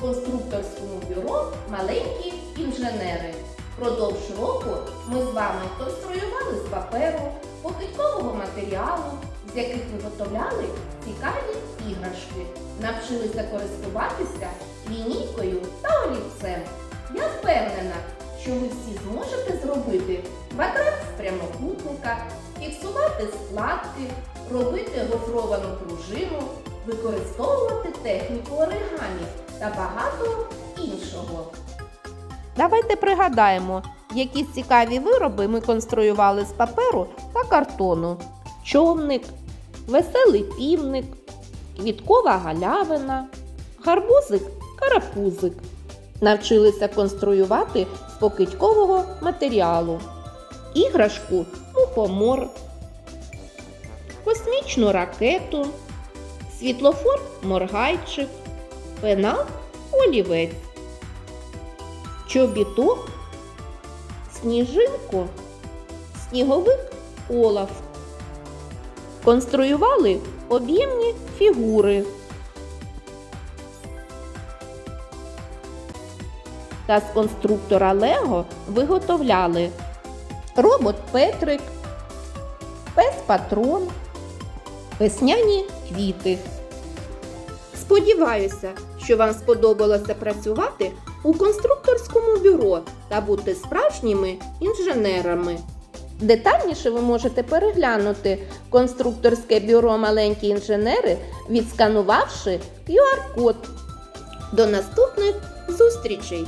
конструкторському бюро маленькі інженери. Продовж року ми з вами конструювали з паперу, похиткового матеріалу, з яких виготовляли цікаві іграшки, навчилися користуватися лінійкою та олівцем. Я впевнена, що ви всі зможете зробити квадрат з прямокутника, фіксувати складки, робити гофровану пружину, використовувати техніку оригамі та багато іншого. Давайте пригадаємо, які цікаві вироби ми конструювали з паперу та картону. Човник, веселий півник, квіткова галявина, гарбузик, карапузик. Навчилися конструювати з покидькового матеріалу. Іграшку мухомор, космічну ракету, світлофор моргайчик, пенал олівець чобіток, сніжинку, сніговик Олаф. Конструювали об'ємні фігури. Та з конструктора Лего виготовляли робот Петрик, пес Патрон, весняні квіти. Сподіваюся, що вам сподобалося працювати у конструкторському бюро та бути справжніми інженерами. Детальніше ви можете переглянути конструкторське бюро маленькі інженери, відсканувавши QR-код. До наступних зустрічей!